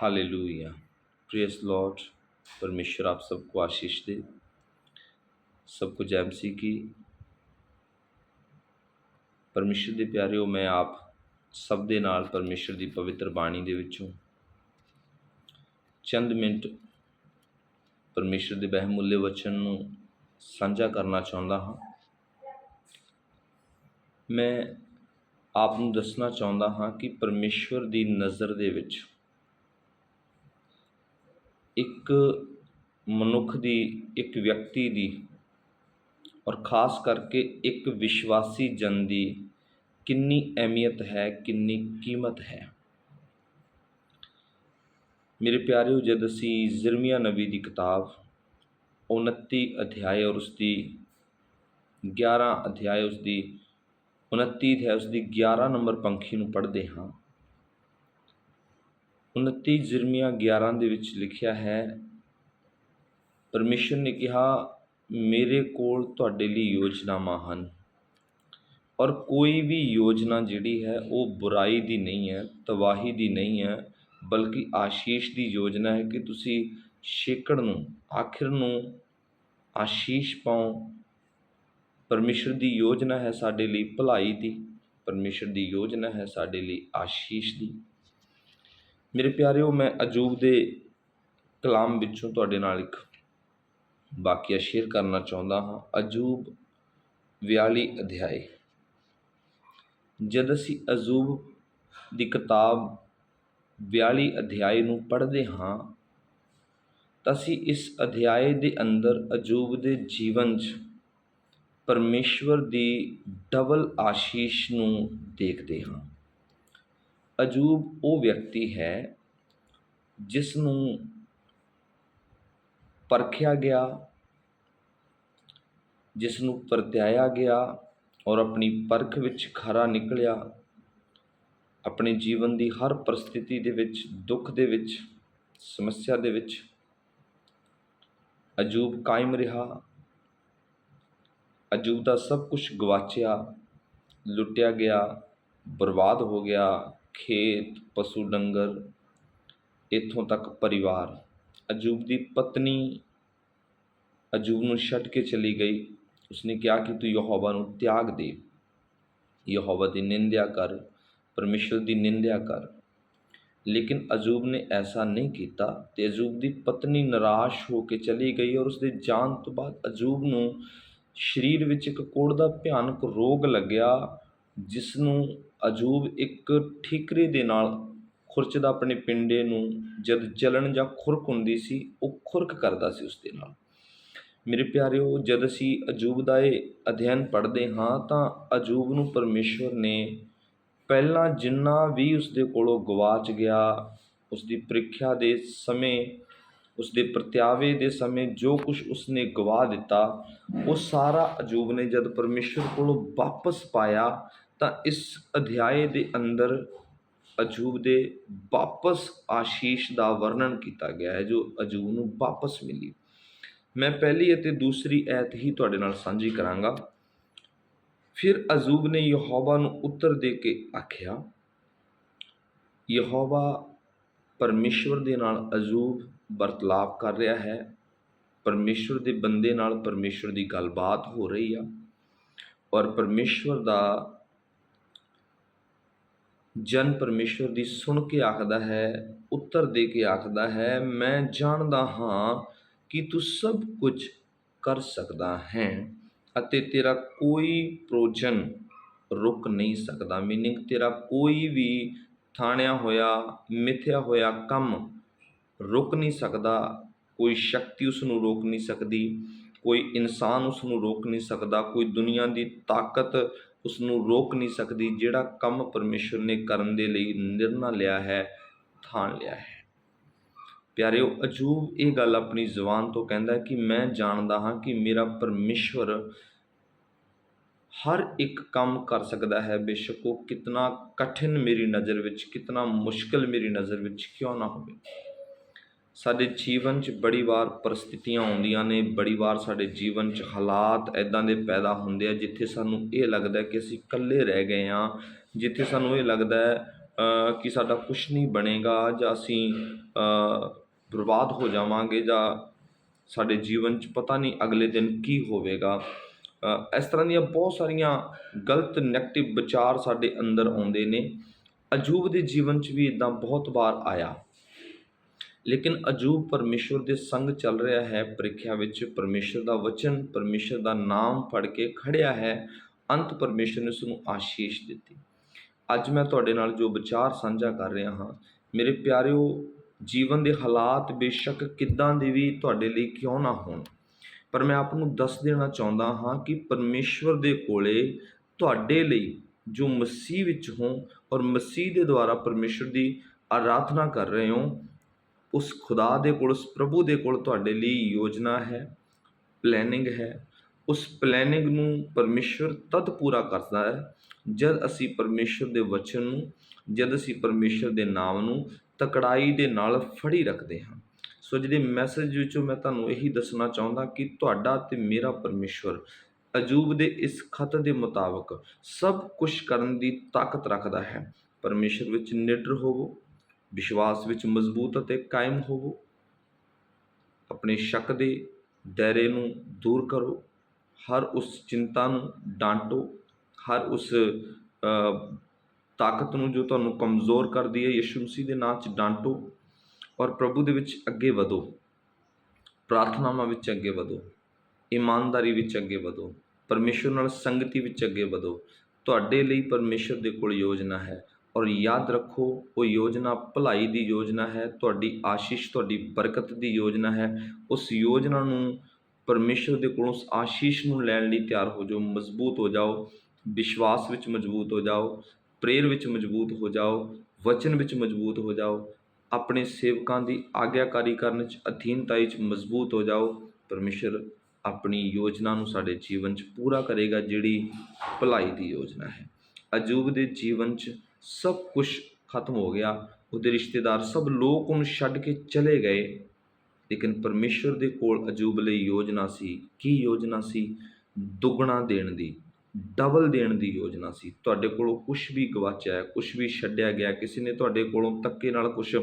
Hallelujah press Lord परमेश्वर आप सबको आशीष दे सबको जय मसीह की ਪਰਮੇਸ਼ਰ ਦੇ ਪਿਆਰਿਓ ਮੈਂ ਆਪ ਸਭ ਦੇ ਨਾਲ ਪਰਮੇਸ਼ਰ ਦੀ ਪਵਿੱਤਰ ਬਾਣੀ ਦੇ ਵਿੱਚੋਂ ਚੰਦ ਮਿੰਟ ਪਰਮੇਸ਼ਰ ਦੇ ਬਹਿਮੁੱਲੇ ਵਚਨ ਨੂੰ ਸਾਂਝਾ ਕਰਨਾ ਚਾਹੁੰਦਾ ਹਾਂ ਮੈਂ ਆਪ ਨੂੰ ਦੱਸਣਾ ਚਾਹੁੰਦਾ ਹਾਂ ਕਿ ਪਰਮੇਸ਼ਵਰ ਦੀ ਨਜ਼ਰ ਦੇ ਵਿੱਚ ਇੱਕ ਮਨੁੱਖ ਦੀ, ਇੱਕ ਵਿਅਕਤੀ ਦੀ ਔਰ ਖਾਸ ਕਰਕੇ ਇੱਕ ਵਿਸ਼ਵਾਸੀ ਜਨ ਦੀ ਕਿੰਨੀ ਅਹਿਮੀਅਤ ਹੈ, ਕਿੰਨੀ ਕੀਮਤ ਹੈ। ਮੇਰੇ ਪਿਆਰਿਓ, ਜਦ ਅਸੀਂ ਜ਼ਿਰਮੀਆ ਨਬੀ ਦੀ ਕਿਤਾਬ 29 ਅਧਿਆਇ ਔਰ ਉਸ ਦੀ 11 ਅਧਿਆਇ ਉਸ ਦੀ 29 ਹੈ ਉਸ ਦੀ 11 ਨੰਬਰ ਪੰਖੀ ਨੂੰ ਪੜ੍ਹਦੇ ਹਾਂ 29 ਜ਼ਿਰਮੀਆ 11 ਦੇ ਵਿੱਚ ਲਿਖਿਆ ਹੈ, ਪਰਮੇਸ਼ਰ ਨੇ ਕਿਹਾ, ਮੇਰੇ ਕੋਲ ਤੁਹਾਡੇ ਲਈ ਯੋਜਨਾਵਾਂ ਹਨ ਔਰ ਕੋਈ ਵੀ ਯੋਜਨਾ ਜਿਹੜੀ ਹੈ ਉਹ ਬੁਰਾਈ ਦੀ ਨਹੀਂ ਹੈ, ਤਬਾਹੀ ਦੀ ਨਹੀਂ ਹੈ, ਬਲਕਿ ਆਸ਼ੀਸ਼ ਦੀ ਯੋਜਨਾ ਹੈ ਕਿ ਤੁਸੀਂ ਛੇਕੜ ਨੂੰ, ਆਖਿਰ ਨੂੰ ਆਸ਼ੀਸ਼ ਪਾਓ। ਪਰਮੇਸ਼ਰ ਦੀ ਯੋਜਨਾ ਹੈ ਸਾਡੇ ਲਈ ਭਲਾਈ ਦੀ, ਪਰਮੇਸ਼ਰ ਦੀ ਯੋਜਨਾ ਹੈ ਸਾਡੇ ਲਈ ਆਸ਼ੀਸ਼ ਦੀ। ਮੇਰੇ ਪਿਆਰਿਓ, ਮੈਂ ਅਜੂਬ ਦੇ ਕਲਾਮ ਵਿੱਚੋਂ ਤੁਹਾਡੇ ਨਾਲ ਇੱਕ ਵਾਕਿਆ ਸ਼ੇਅਰ ਕਰਨਾ ਚਾਹੁੰਦਾ ਹਾਂ। ਅਜੂਬ 42 ਅਧਿਆਏ। ਜਦ ਅਸੀਂ ਅਜੂਬ ਦੀ ਕਿਤਾਬ 42 ਅਧਿਆਏ ਨੂੰ ਪੜ੍ਹਦੇ ਹਾਂ, ਤਾਂ ਅਸੀਂ ਇਸ ਅਧਿਆਏ ਦੇ ਅੰਦਰ ਅਜੂਬ ਦੇ ਜੀਵਨ 'ਚ ਪਰਮੇਸ਼ਵਰ ਦੀ ਡਬਲ ਆਸ਼ੀਸ਼ ਨੂੰ ਦੇਖਦੇ ਹਾਂ। ਅਜੂਬ ਉਹ ਵਿਅਕਤੀ ਹੈ ਜਿਸ ਨੂੰ ਪਰਖਿਆ ਗਿਆ ਜਿਸ ਨੂੰ ਪਰਤਿਆਇਆ ਗਿਆ ਔਰ ਆਪਣੀ ਪਰਖ ਵਿੱਚ ਖਰਾ ਨਿਕਲਿਆ, ਆਪਣੇ ਜੀਵਨ ਦੀ ਹਰ ਪਰਿਸਥਿਤੀ ਦੇ ਵਿੱਚ, ਦੁੱਖ ਦੇ ਵਿੱਚ, ਸਮੱਸਿਆ ਦੇ ਵਿੱਚ ਅਜੂਬ ਕਾਇਮ ਰਿਹਾ, ਅਜੂਬ ਦਾ ਸਭ ਕੁਝ ਗਵਾਚਿਆ, ਲੁੱਟਿਆ ਗਿਆ, ਬਰਬਾਦ ਹੋ ਗਿਆ ਖੇਤ, ਪਸ਼ੂ ਡੰਗਰ, ਇੱਥੋਂ ਤੱਕ ਪਰਿਵਾਰ। ਅਜੂਬ ਦੀ ਪਤਨੀ ਅਜੂਬ ਨੂੰ ਛੱਡ ਕੇ ਚਲੀ ਗਈ। ਉਸਨੇ ਕਿਹਾ ਕਿ ਤੂੰ ਯਹੋਵਾ ਨੂੰ ਤਿਆਗ ਦੇ। ਯਹੋਵਾ ਦੀ ਨਿੰਦਿਆ ਕਰ, ਪਰਮੇਸ਼ਰ ਦੀ ਨਿੰਦਿਆ ਕਰ। ਲੇਕਿਨ ਅਜੂਬ ਨੇ ਐਸਾ ਨਹੀਂ ਕੀਤਾ ਤੇ ਅਜੂਬ ਦੀ ਪਤਨੀ ਨਿਰਾਸ਼ ਹੋ ਕੇ ਚਲੀ ਗਈ ਔਰ ਉਸਦੇ ਜਾਣ ਤੋਂ ਬਾਅਦ ਅਜੂਬ ਨੂੰ ਸਰੀਰ ਵਿੱਚ ਇੱਕ ਕੋੜ ਦਾ ਭਿਆਨਕ ਰੋਗ ਲੱਗਿਆ ਜਿਸ ਨੂੰ ਅਜੂਬ ਇੱਕ ਠੀਕਰੀ ਦੇ ਨਾਲ ਖੁਰਚਦਾ ਆਪਣੇ ਪਿੰਡੇ ਨੂੰ ਜਦ ਜਲਣ ਜਾਂ ਖੁਰਕ ਹੁੰਦੀ ਸੀ, ਉਹ ਖੁਰਕ ਕਰਦਾ ਸੀ ਉਸ ਦੇ ਨਾਲ। ਮੇਰੇ ਪਿਆਰਿਓ, ਜਦ ਅਸੀਂ ਅਜੂਬ ਦਾ ਇਹ ਅਧਿਐਨ ਪੜ੍ਹਦੇ ਹਾਂ, ਤਾਂ ਅਜੂਬ ਨੂੰ ਪਰਮੇਸ਼ਵਰ ਨੇ ਪਹਿਲਾਂ ਜਿੰਨਾ ਵੀ ਉਸ ਦੇ ਕੋਲੋਂ ਗਵਾਚ ਗਿਆ ਉਸ ਦੀ ਪ੍ਰੀਖਿਆ ਦੇ ਸਮੇਂ ਉਸ ਦੇ ਪ੍ਰਤਿਆਵੇ ਦੇ ਸਮੇਂ, ਜੋ ਕੁਝ ਉਸਨੇ ਗਵਾ ਦਿੱਤਾ, ਉਹ ਸਾਰਾ ਅਜੂਬ ਨੇ ਜਦ ਪਰਮੇਸ਼ਵਰ ਕੋਲੋਂ ਵਾਪਸ ਪਾਇਆ ਤਾਂ ਇਸ ਅਧਿਆਏ ਦੇ ਅੰਦਰ ਅਜੂਬ ਦੇ ਵਾਪਸ ਆਸ਼ੀਸ਼ ਦਾ ਵਰਣਨ ਕੀਤਾ ਗਿਆ ਹੈ, ਜੋ ਅਜੂਬ ਨੂੰ ਵਾਪਸ ਮਿਲੀ। ਮੈਂ ਪਹਿਲੀ ਅਤੇ ਦੂਸਰੀ ਐਤ ਹੀ ਤੁਹਾਡੇ ਨਾਲ ਸਾਂਝੀ ਕਰਾਂਗਾ। ਫਿਰ ਅਜੂਬ ਨੇ ਯਹੋਵਾ ਨੂੰ ਉੱਤਰ ਦੇ ਕੇ ਆਖਿਆ, ਯਹੋਵਾ ਪਰਮੇਸ਼ਵਰ ਦੇ ਨਾਲ ਅਜੂਬ ਵਰਤਲਾਪ ਕਰ ਰਿਹਾ ਹੈ। ਪਰਮੇਸ਼ਵਰ ਦੇ ਬੰਦੇ ਨਾਲ ਪਰਮੇਸ਼ਵਰ ਦੀ ਗੱਲਬਾਤ ਹੋ ਰਹੀ ਆ ਔਰ ਪਰਮੇਸ਼ਵਰ ਦਾ ਜਨ ਪਰਮੇਸ਼ਵਰ ਦੀ ਸੁਣ ਕੇ ਆਖਦਾ ਹੈ, ਉੱਤਰ ਦੇ ਕੇ ਆਖਦਾ ਹੈ, ਮੈਂ ਜਾਣਦਾ ਹਾਂ ਕਿ ਤੂੰ ਸਭ ਕੁਝ ਕਰ ਸਕਦਾ ਹੈ ਅਤੇ ਤੇਰਾ ਕੋਈ ਪ੍ਰੋਜਨ ਰੁਕ ਨਹੀਂ ਸਕਦਾ। ਮੀਨਿੰਗ ਤੇਰਾ ਕੋਈ ਵੀ ਥਾਣਿਆ ਹੋਇਆ, ਮਿਥਿਆ ਹੋਇਆ ਕੰਮ ਰੁਕ ਨਹੀਂ ਸਕਦਾ। ਕੋਈ ਸ਼ਕਤੀ ਉਸ ਨੂੰ ਰੋਕ ਨਹੀਂ ਸਕਦੀ, ਕੋਈ ਇਨਸਾਨ ਉਸ ਨੂੰ ਰੋਕ ਨਹੀਂ ਸਕਦਾ, ਕੋਈ ਦੁਨੀਆ ਦੀ ਤਾਕਤ ਉਸ ਨੂੰ ਰੋਕ ਨਹੀਂ ਸਕਦੀ, ਜਿਹੜਾ ਕੰਮ ਪਰਮੇਸ਼ਰ ਨੇ ਕਰਨ ਦੇ ਲਈ ਨਿਰਣਾ ਲਿਆ ਹੈ ਥਾਣ ਲਿਆ ਹੈ। ਪਿਆਰਿਓ, ਅਜੂਬ ਇਹ ਗੱਲ ਆਪਣੀ ਜ਼ੁਬਾਨ ਤੋਂ ਕਹਿੰਦਾ ਕਿ ਮੈਂ ਜਾਣਦਾ ਹਾਂ ਕਿ ਮੇਰਾ ਪਰਮੇਸ਼ਵਰ ਹਰ ਇੱਕ ਕੰਮ ਕਰ ਸਕਦਾ ਹੈ। ਬੇਸ਼ੱਕ ਉਹ ਕਿਤਨਾ ਕਠਿਨ ਮੇਰੀ ਨਜ਼ਰ ਵਿੱਚ, ਕਿਤਨਾ ਮੁਸ਼ਕਲ ਮੇਰੀ ਨਜ਼ਰ ਵਿੱਚ ਕਿਉਂ ਨਾ ਹੋਵੇ। ਸਾਡੇ ਜੀਵਨ 'ਚ ਬੜੀ ਵਾਰ ਪਰਿਸਥਿਤੀਆਂ ਆਉਂਦੀਆਂ ਨੇ, ਬੜੀ ਵਾਰ ਸਾਡੇ ਜੀਵਨ 'ਚ ਹਾਲਾਤ ਐਦਾਂ ਦੇ ਪੈਦਾ ਹੁੰਦੇ ਆ, ਜਿੱਥੇ ਸਾਨੂੰ ਇਹ ਲੱਗਦਾ ਕਿ ਅਸੀਂ ਇਕੱਲੇ ਰਹਿ ਗਏ ਹਾਂ, ਜਿੱਥੇ ਸਾਨੂੰ ਇਹ ਲੱਗਦਾ ਕਿ ਸਾਡਾ ਕੁਝ ਨਹੀਂ ਬਣੇਗਾ ਜਾਂ ਅਸੀਂ ਬਰਬਾਦ ਹੋ ਜਾਵਾਂਗੇ ਜਾਂ ਸਾਡੇ ਜੀਵਨ 'ਚ ਪਤਾ ਨਹੀਂ ਅਗਲੇ ਦਿਨ ਕੀ ਹੋਵੇਗਾ। ਇਸ ਤਰ੍ਹਾਂ ਦੀਆਂ ਬਹੁਤ ਸਾਰੀਆਂ ਗਲਤ ਨੈਗੇਟਿਵ ਵਿਚਾਰ ਸਾਡੇ ਅੰਦਰ ਆਉਂਦੇ ਨੇ। ਅਜੂਬ ਦੇ ਜੀਵਨ 'ਚ ਵੀ ਇਦਾਂ ਬਹੁਤ ਵਾਰ ਆਇਆ। ਲੇਕਿਨ ਅਜੂਬ ਪਰਮੇਸ਼ਵਰ ਦੇ ਸੰਗ ਚੱਲ ਰਿਹਾ ਹੈ, ਪ੍ਰੀਖਿਆ ਵਿੱਚ ਪਰਮੇਸ਼ਵਰ ਦਾ ਵਚਨ ਪਰਮੇਸ਼ਵਰ ਦਾ ਨਾਮ ਫੜ ਕੇ ਖੜਿਆ ਹੈ, ਅੰਤ ਪਰਮੇਸ਼ਵਰ ਨੇ ਉਸ ਨੂੰ ਆਸ਼ੀਸ਼ ਦਿੱਤੀ। ਅੱਜ ਮੈਂ ਤੁਹਾਡੇ ਨਾਲ ਜੋ ਵਿਚਾਰ ਸਾਂਝਾ ਕਰ ਰਿਹਾ ਹਾਂ, ਮੇਰੇ ਪਿਆਰਿਓ, ਜੀਵਨ ਦੇ ਹਾਲਾਤ ਬੇਸ਼ੱਕ ਕਿੱਦਾਂ ਦੇ ਵੀ ਤੁਹਾਡੇ ਲਈ ਕਿਉਂ ਨਾ ਹੋਣ, ਪਰ ਮੈਂ ਆਪ ਨੂੰ ਦੱਸ ਦੇਣਾ ਚਾਹੁੰਦਾ ਹਾਂ ਕਿ ਪਰਮੇਸ਼ਵਰ ਦੇ ਕੋਲੇ ਤੁਹਾਡੇ ਲਈ ਜੋ ਮਸੀਹ ਵਿੱਚ ਹੋ ਔਰ ਮਸੀਹ ਦੇ ਦੁਆਰਾ ਪਰਮੇਸ਼ਵਰ ਦੀ ਆਰਾਧਨਾ ਕਰ ਰਹੇ ਹੋ ਉਸ ਖੁਦਾ ਦੇ ਕੋਲ, ਉਸ ਪ੍ਰਭੂ ਦੇ ਕੋਲ ਤੁਹਾਡੇ ਲਈ ਯੋਜਨਾ ਹੈ ਪਲੈਨਿੰਗ ਹੈ। ਉਸ ਪਲੈਨਿੰਗ ਨੂੰ ਪਰਮੇਸ਼ਵਰ ਤਦ ਪੂਰਾ ਕਰਦਾ ਹੈ ਜਦ ਅਸੀਂ ਪਰਮੇਸ਼ਵਰ ਦੇ ਵਚਨ ਨੂੰ, ਜਦ ਅਸੀਂ ਪਰਮੇਸ਼ਵਰ ਦੇ ਨਾਮ ਨੂੰ ਤਕੜਾਈ ਦੇ ਨਾਲ ਫੜੀ ਰੱਖਦੇ ਹਾਂ। ਸੋ ਜਿਹੜੇ ਮੈਸੇਜ ਵਿੱਚੋਂ ਮੈਂ ਤੁਹਾਨੂੰ ਇਹੀ ਦੱਸਣਾ ਚਾਹੁੰਦਾ ਕਿ ਤੁਹਾਡਾ ਤੇ ਮੇਰਾ ਪਰਮੇਸ਼ਵਰ ਅਜੂਬ ਦੇ ਇਸ ਖਤ ਦੇ ਮੁਤਾਬਕ ਸਭ ਕੁਝ ਕਰਨ ਦੀ ਤਾਕਤ ਰੱਖਦਾ ਹੈ। ਪਰਮੇਸ਼ਵਰ ਵਿੱਚ ਨਿਡਰ ਹੋਵੋ ਵਿਸ਼ਵਾਸ ਵਿੱਚ ਮਜ਼ਬੂਤ ਅਤੇ ਕਾਇਮ ਹੋਵੋ। ਆਪਣੇ ਸ਼ੱਕ ਦੇ ਦਾਇਰੇ ਨੂੰ ਦੂਰ ਕਰੋ। ਹਰ ਉਸ ਚਿੰਤਾ ਨੂੰ ਡਾਂਟੋ। ਹਰ ਉਸ ਤਾਕਤ ਨੂੰ ਜੋ ਤੁਹਾਨੂੰ ਕਮਜ਼ੋਰ ਕਰਦੀ ਹੈ, ਯਿਸੂ ਮਸੀਹ ਦੇ ਨਾਂ 'ਚ ਡਾਂਟੋ ਔਰ ਪ੍ਰਭੂ ਦੇ ਵਿੱਚ ਅੱਗੇ ਵਧੋ। ਪ੍ਰਾਰਥਨਾਵਾਂ ਵਿੱਚ ਅੱਗੇ ਵਧੋ। ਇਮਾਨਦਾਰੀ ਵਿੱਚ ਅੱਗੇ ਵਧੋ। ਪਰਮੇਸ਼ਵਰ ਨਾਲ ਸੰਗਤੀ ਵਿੱਚ ਅੱਗੇ ਵਧੋ। ਤੁਹਾਡੇ ਲਈ ਪਰਮੇਸ਼ਵਰ ਦੇ ਕੋਲ ਯੋਜਨਾ ਹੈ। ਔਰ ਯਾਦ ਰੱਖੋ, ਉਹ ਯੋਜਨਾ ਭਲਾਈ ਦੀ ਯੋਜਨਾ ਹੈ, ਤੁਹਾਡੀ ਆਸ਼ੀਸ਼, ਤੁਹਾਡੀ ਬਰਕਤ ਦੀ ਯੋਜਨਾ ਹੈ। ਉਸ ਯੋਜਨਾ ਨੂੰ ਪਰਮੇਸ਼ਵਰ ਦੇ ਕੋਲੋਂ ਉਸ ਆਸ਼ੀਸ਼ ਨੂੰ ਲੈਣ ਲਈ ਤਿਆਰ ਹੋ ਜਾਓ, ਮਜ਼ਬੂਤ ਹੋ ਜਾਓ, ਵਿਸ਼ਵਾਸ ਵਿੱਚ ਮਜ਼ਬੂਤ ਹੋ ਜਾਓ, ਪ੍ਰੇਰ ਵਿੱਚ ਮਜ਼ਬੂਤ ਹੋ ਜਾਓ, ਵਚਨ ਵਿੱਚ ਮਜ਼ਬੂਤ ਹੋ ਜਾਓ, ਆਪਣੇ ਸੇਵਕਾਂ ਦੀ ਆਗਿਆਕਾਰੀ ਕਰਨ 'ਚ, ਅਧੀਨਤਾਈ 'ਚ ਮਜ਼ਬੂਤ ਹੋ ਜਾਓ। ਪਰਮੇਸ਼ਰ ਆਪਣੀ ਯੋਜਨਾ ਨੂੰ ਸਾਡੇ ਜੀਵਨ 'ਚ ਪੂਰਾ ਕਰੇਗਾ, ਜਿਹੜੀ ਭਲਾਈ ਦੀ ਯੋਜਨਾ ਹੈ। ਅਜੂਬ ਦੇ ਜੀਵਨ 'ਚ ਸਭ ਕੁਝ ਖਤਮ ਹੋ ਗਿਆ। ਉਹਦੇ ਰਿਸ਼ਤੇਦਾਰ ਸਭ ਲੋਕ ਉਹਨੂੰ ਛੱਡ ਕੇ ਚਲੇ ਗਏ। ਲੇਕਿਨ ਪਰਮੇਸ਼ਵਰ ਦੇ ਕੋਲ ਅਜੂਬ ਲਈ ਯੋਜਨਾ ਸੀ। ਕੀ ਯੋਜਨਾ ਸੀ? ਦੁੱਗਣਾ ਦੇਣ ਦੀ, ਡਬਲ ਦੇਣ ਦੀ ਯੋਜਨਾ ਸੀ। ਤੁਹਾਡੇ ਕੋਲੋਂ ਕੁਝ ਵੀ ਗਵਾਚਿਆ ਹੈ ਕੁਝ ਵੀ ਛੱਡਿਆ ਗਿਆ ਕਿਸੇ ਨੇ ਤੁਹਾਡੇ ਕੋਲੋਂ ਧੱਕੇ ਨਾਲ ਕੁਝ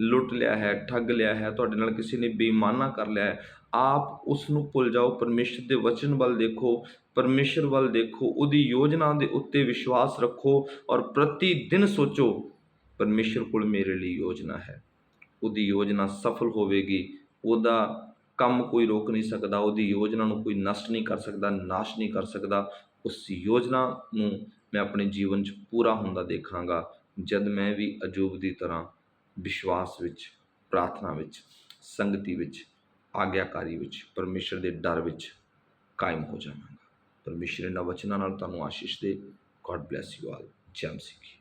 ਲੁੱਟ ਲਿਆ ਹੈ, ਠੱਗ ਲਿਆ ਹੈ, ਤੁਹਾਡੇ ਨਾਲ ਕਿਸੇ ਨੇ ਬੇਈਮਾਨਾ ਕਰ ਲਿਆ ਹੈ ਆਪ ਉਸ ਨੂੰ ਭੁੱਲ ਜਾਓ, ਪਰਮੇਸ਼ਰ ਦੇ ਵਚਨ ਵੱਲ ਦੇਖੋ, ਪਰਮੇਸ਼ਰ ਵੱਲ ਦੇਖੋ, ਉਹਦੀ ਯੋਜਨਾ ਦੇ ਉੱਤੇ ਵਿਸ਼ਵਾਸ ਰੱਖੋ ਔਰ ਪ੍ਰਤੀ ਦਿਨ ਸੋਚੋ, ਪਰਮੇਸ਼ਰ ਕੋਲ ਮੇਰੇ ਲਈ ਯੋਜਨਾ ਹੈ। ਉਹਦੀ ਯੋਜਨਾ ਸਫਲ ਹੋਵੇਗੀ, ਉਹਦਾ ਕੰਮ ਕੋਈ ਰੋਕ ਨਹੀਂ ਸਕਦਾ, ਉਹਦੀ ਯੋਜਨਾ ਨੂੰ ਕੋਈ ਨਸ਼ਟ ਨਹੀਂ ਕਰ ਸਕਦਾ, ਨਾਸ਼ ਨਹੀਂ ਕਰ ਸਕਦਾ, ਉਸ ਯੋਜਨਾ ਨੂੰ ਮੈਂ ਆਪਣੇ ਜੀਵਨ 'ਚ ਪੂਰਾ ਹੁੰਦਾ ਦੇਖਾਂਗਾ, ਜਦ ਮੈਂ ਵੀ ਅਜੂਬ ਦੀ ਤਰ੍ਹਾਂ ਵਿਸ਼ਵਾਸ ਵਿੱਚ, ਪ੍ਰਾਰਥਨਾ ਵਿੱਚ, ਸੰਗਤੀ ਵਿੱਚ ਆਗਿਆਕਾਰੀ ਵਿੱਚ, ਪਰਮੇਸ਼ਰ ਦੇ ਡਰ ਵਿੱਚ ਕਾਇਮ ਹੋ ਜਾਵਾਂਗਾ। ਪਰਮੇਸ਼ਰ ਇਹਨਾਂ ਵਚਨਾਂ ਨਾਲ ਤੁਹਾਨੂੰ ਆਸ਼ੀਸ਼ ਦੇ। ਗੋਡ ਬlesਸ ਯੂ ਆਲ ਜੈ ਮਸੀਹ।